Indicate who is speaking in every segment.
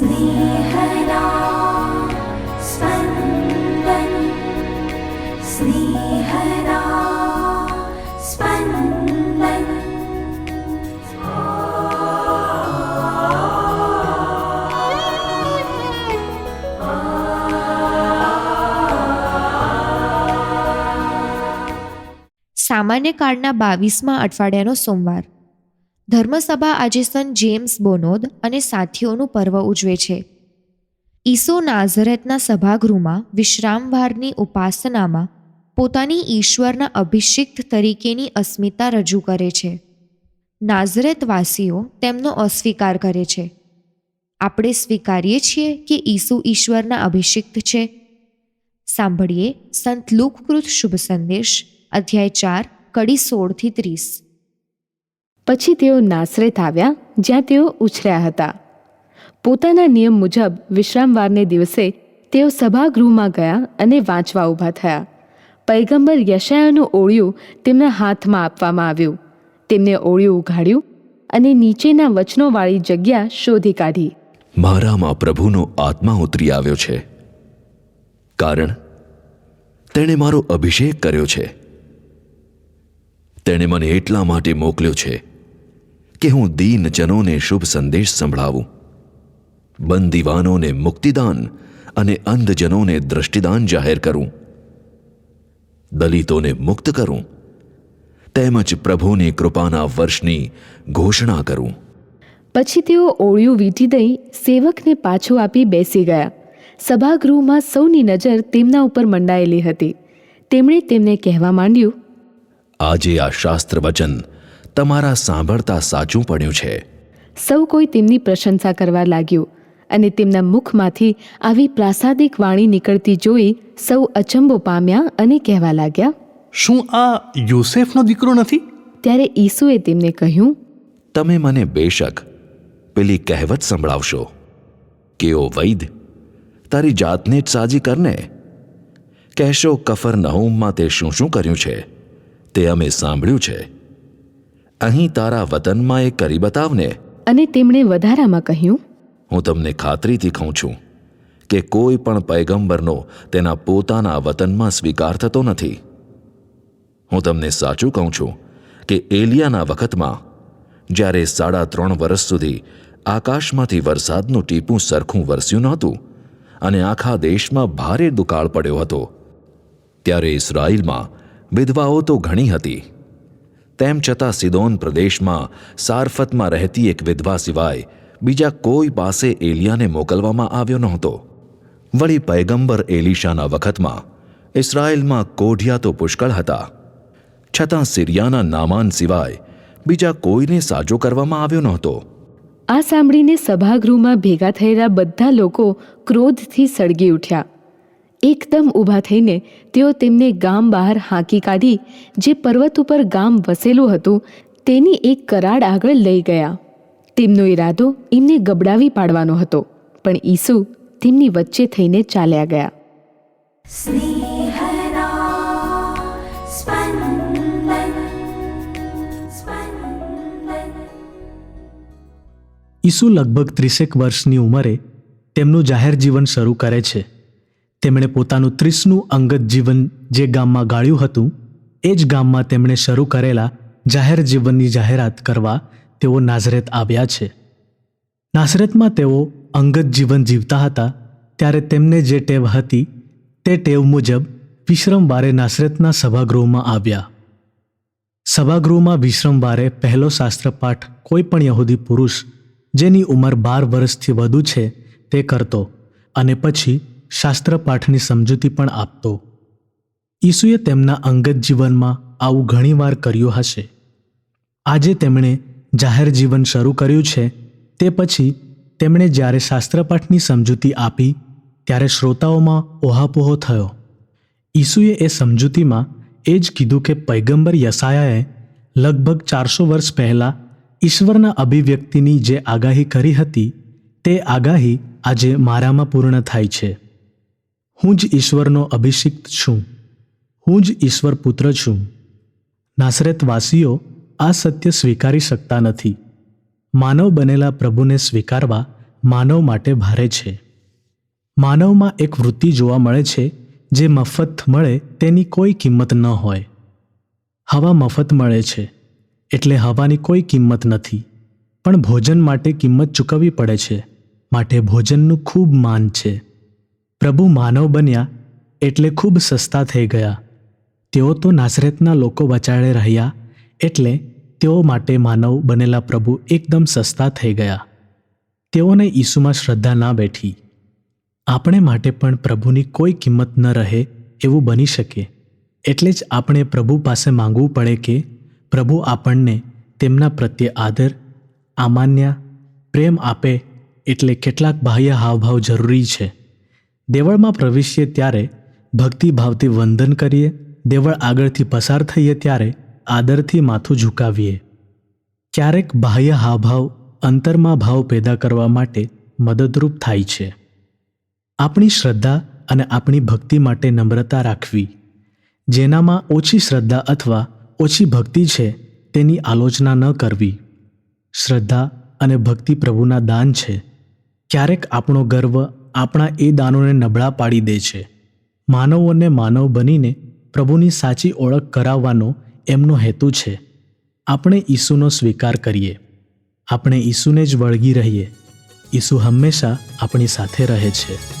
Speaker 1: स्नेहदा स्पन्दन् स्नेहदा स्पन्दन्
Speaker 2: સામાન્ય કાળના બાવીસમાં અઠવાડિયાનો સોમવાર ધર્મસભા આજે સંત જેમ્સ બોનોદ અને સાથીઓનું પર્વ ઉજવે છે. ઈસુ નાઝરેતના સભાગૃહમાં વિશ્રામવારની ઉપાસનામાં પોતાની ઈશ્વરના અભિષિક્ત તરીકેની અસ્મિતા રજૂ કરે છે. નાઝરેતવાસીઓ તેમનો અસ્વીકાર કરે છે. આપણે સ્વીકારીએ છીએ કે ઈસુ ઈશ્વરના અભિષિક્ત છે. સાંભળીએ સંત લુકકૃત શુભ સંદેશ, અધ્યાય ચાર, કડી સોળથી ત્રીસ.
Speaker 3: પછી તેઓ નાસરેત આવ્યા જ્યાં તેઓ ઉછર્યા હતા. પોતાના નિયમ મુજબ વિશ્રામવારને દિવસે તેઓ સભાગૃહમાં ગયા અને વાંચવા ઊભા થયા. પૈગંબર યશાયાનું ઓળિયું તેમના હાથમાં આપવામાં આવ્યું. તેમને ઓળિયું ઉઘાડ્યું અને નીચેના વચનોવાળી જગ્યા શોધી કાઢી.
Speaker 4: મારામાં પ્રભુનો આત્મા ઉતરી આવ્યો છે. કારણ, તેણે મારો અભિષેક કર્યો છે. તેણે મને એટલા માટે મોકલ્યો છે કે હું દીનજનોને શુભ સંદેશ સંભળાવું બંદીવાનોને મુક્તિદાન અને અંધજનોને દ્રષ્ટિદાન જાહેર કરું દલિતોને મુક્ત કરું તેમજ પ્રભુની કૃપાના વર્ષની ઘોષણા કરું
Speaker 3: પછી તેઓ ઓળિયું વીંટી દઈ સેવકને પાછો આપી બેસી ગયા. સભાગૃહમાં સૌની નજર તેમના ઉપર મંડાયેલી હતી. તેમણે તેમને કહેવા માંડ્યું
Speaker 4: આજે આ શાસ્ત્ર વચન તમારા સાંભળતા સાચું પડ્યું છે.
Speaker 3: સૌ કોઈ તેમની પ્રશંસા કરવા લાગ્યું અને તેમના મુખમાંથી આવી પ્રાસાદિક વાણી નીકળતી જોઈ સૌ અચંબો પામ્યા અને કહેવા લાગ્યા
Speaker 5: શું આ યોસેફનો દીકરો નથી?
Speaker 3: ત્યારે ઈસુએ તેમને કહ્યું
Speaker 4: તમે મને બેશક પેલી કહેવત સંભળાવશો. કેઓ વૈદ તારી જાતને જ સાજી કરને. કહેશો કફર નહુમમાં તે શું શું કર્યું છે? તે અમે સાંભળ્યું છે. અહીં તારા વતનમાં એ કરી બતાવને.
Speaker 3: અને તેમણે વધારામાં કહ્યું
Speaker 4: હું તમને ખાતરીથી કહું છું કે કોઈ પણ પૈગંબરનો તેના પોતાના વતનમાં સ્વીકાર થતો નથી. હું તમને સાચું કહું છું કે એલિયાના વખતમાં જ્યારે સાડા ત્રણ વર્ષ સુધી આકાશમાંથી વરસાદનું ટીપું સરખું વરસ્યું નહોતું અને આખા દેશમાં ભારે દુકાળ પડ્યો હતો ત્યારે ઇસરાયલમાં વિધવાઓ તો ઘણી હતી. તેમ છતાં સિદોન પ્રદેશમાં સારફતમાં રહેતી એક વિધવા સિવાય બીજા કોઈ પાસે એલિયાને મોકલવામાં આવ્યો નહોતો. વળી પૈગંબર એલિશાના વખતમાં ઇસરાયેલમાં કોઢિયા તો પુષ્કળ હતા. છતાં સિરિયાના નામાન સિવાય બીજા કોઈને સાજો કરવામાં આવ્યો નહોતો.
Speaker 3: આ સાંભળીને સભાગૃહમાં ભેગા થયેલા બધા લોકો ક્રોધથી સળગી ઉઠ્યા. એકદમ ઊભા થઈને તેઓ તેમને ગામ બહાર હાંકી કાઢી જે પર્વત ઉપર ગામ વસેલું હતું તેની એક કરાડ આગળ લઈ ગયા. તેમનો ઈરાદો એમને ગબડાવી પાડવાનો હતો પણ ઈસુ તેમની વચ્ચે થઈને ચાલ્યા ગયા.
Speaker 5: ઈસુ લગભગ ત્રીસેક વર્ષની ઉંમરે તેમનું જાહેર જીવન શરૂ કરે છે. તેમણે પોતાનું ત્રીસનું અંગત જીવન જે ગામમાં ગાળ્યું હતું, એ જ ગામમાં તેમણે શરૂ કરેલા જાહેર જીવનની જાહેરાત કરવા તેઓ નાઝરેત આવ્યા છે. નાઝરેતમાં તેઓ અંગત જીવન જીવતા હતા, ત્યારે તેમને જે ટેવ હતી, તે ટેવ મુજબ વિશ્રમવારે નાસરતના સભાગૃહમાં આવ્યા. સભાગૃહમાં વિશ્રમવારે પહેલો શાસ્ત્રપાઠ કોઈ પણ યહૂદી પુરુષ જેની ઉંમર બાર વર્ષથી વધુ છે, તે કરતો અને પછી શાસ્ત્રપાઠની સમજૂતી પણ આપતો. ઈસુએ તેમના અંગત જીવનમાં આવું ઘણીવાર કર્યું હશે. આજે તેમણે જાહેર જીવન શરૂ કર્યું છે, તે પછી તેમણે જ્યારે શાસ્ત્રપાઠની સમજૂતી આપી, ત્યારે શ્રોતાઓમાં ઓહાપોહો થયો. ઈસુએ એ સમજૂતીમાં એ જ કીધું કે પૈગંબર યસાયાએ લગભગ ચારસો વર્ષ પહેલાં ઈશ્વરના અભિવ્યક્તિની જે આગાહી કરી હતી, તે આગાહી આજે મારામાં પૂર્ણ થાય છે. હું જ ઈશ્વરનો અભિષિક્ત છું. હું જ ઈશ્વર પુત્ર છું. નાસરેતવાસીઓ આ સત્ય સ્વીકારી શકતા નથી. માનવ બનેલા પ્રભુને સ્વીકારવા માનવ માટે ભારે છે. માનવમાં એક વૃત્તિ જોવા મળે છે જે મફત મળે તેની કોઈ કિંમત ન હોય. હવા મફત મળે છે, એટલે હવાની કોઈ કિંમત નથી. પણ ભોજન માટે કિંમત ચૂકવવી પડે છે. માટે ભોજનનું ખૂબ માન છે. પ્રભુ માનવ બન્યા એટલે ખૂબ સસ્તા થઈ ગયા. તેઓ તો નાસરેતના લોકો વચાળે રહ્યા એટલે તેઓ માટે માનવ બનેલા પ્રભુ એકદમ સસ્તા થઈ ગયા. તેઓને ઈસુમાં શ્રદ્ધા ના બેઠી. આપણે માટે પણ પ્રભુની કોઈ કિંમત ન રહે એવું બની શકે. એટલે જ આપણે પ્રભુ પાસે માંગવું પડે કે પ્રભુ આપણને તેમના પ્રત્યે આદર, આમાન્ય, પ્રેમ આપે એટલે કેટલાક બાહ્ય હાવભાવ જરૂરી છે. દેવળમાં પ્રવેશીએ ત્યારે ભક્તિભાવથી વંદન કરીએ, દેવળ આગળથી પસાર થઈએ ત્યારે આદરથી માથું ઝુકાવીએ. ક્યારેક બાહ્ય હાવભાવ, અંતરમાં ભાવ પેદા કરવા માટે મદદરૂપ થાય છે. આપણી શ્રદ્ધા અને આપણી ભક્તિ માટે નમ્રતા રાખવી. જેનામાં ઓછી શ્રદ્ધા અથવા ઓછી ભક્તિ છે તેની આલોચના ન કરવી. શ્રદ્ધા અને ભક્તિ પ્રભુના દાન છે. ક્યારેક આપણો ગર્વ આપણા એ દાનોને નબળા પાડી દે છે. માનવોને માનવ બનીને પ્રભુની સાચી ઓળખ કરાવવાનો એમનો હેતુ છે. આપણે ઈસુનો સ્વીકાર કરીએ. આપણે ઈસુને જ વળગી રહીએ. ઈસુ હંમેશા આપણી સાથે રહે છે.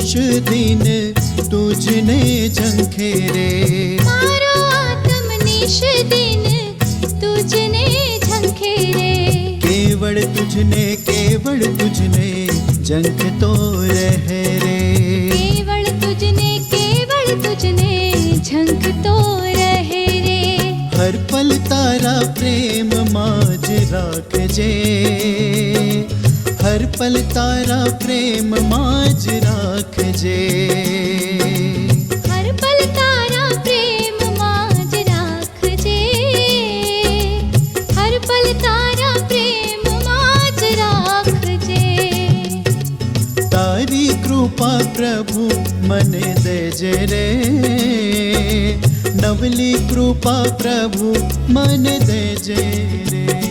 Speaker 6: આત્મનિશ દિન તુજને ઝંખે રે
Speaker 1: મારો આત્મનિશ દિન તુજને ઝંખે રે
Speaker 6: કેવળ તુજને કેવળ તુજને ઝંખતો રહે રે
Speaker 1: કેવળ તુજને કેવળ તુજને ઝંખતો રહે રે
Speaker 6: હર પલ તારા પ્રેમમાં જ રાખજે હર પલ તારા પ્રેમમાં જ રાખજે
Speaker 1: હર પલ તારા પ્રેમમાં જ રાખજે હર પલ તારા પ્રેમમાં જ રાખજે
Speaker 6: તારી કૃપા પ્રભુ મને દેજે રે નવલી કૃપા પ્રભુ મને દેજે રે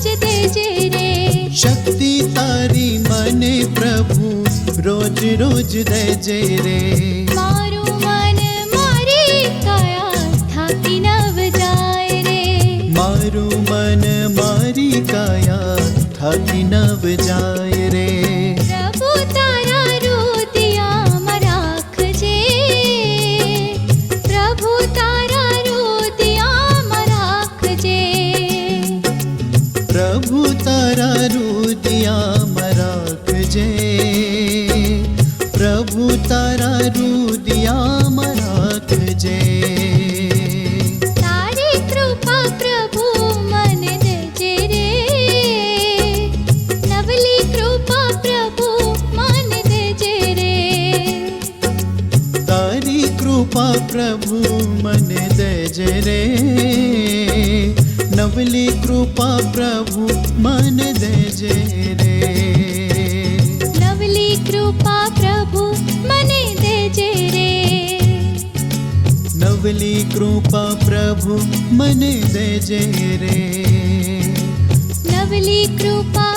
Speaker 1: રોજ દેજે રે.
Speaker 6: શક્તિ તારી મને પ્રભુ રોજ રોજ દેજે રે.
Speaker 1: મારું મન મારી કાયા થાકી નવ જાય રે.
Speaker 6: મારું મન મારી કાયા થાકી નવ જાય રે.
Speaker 1: સબલી કૃપા પ્રભુ મને દેજે રે નવલી કૃપા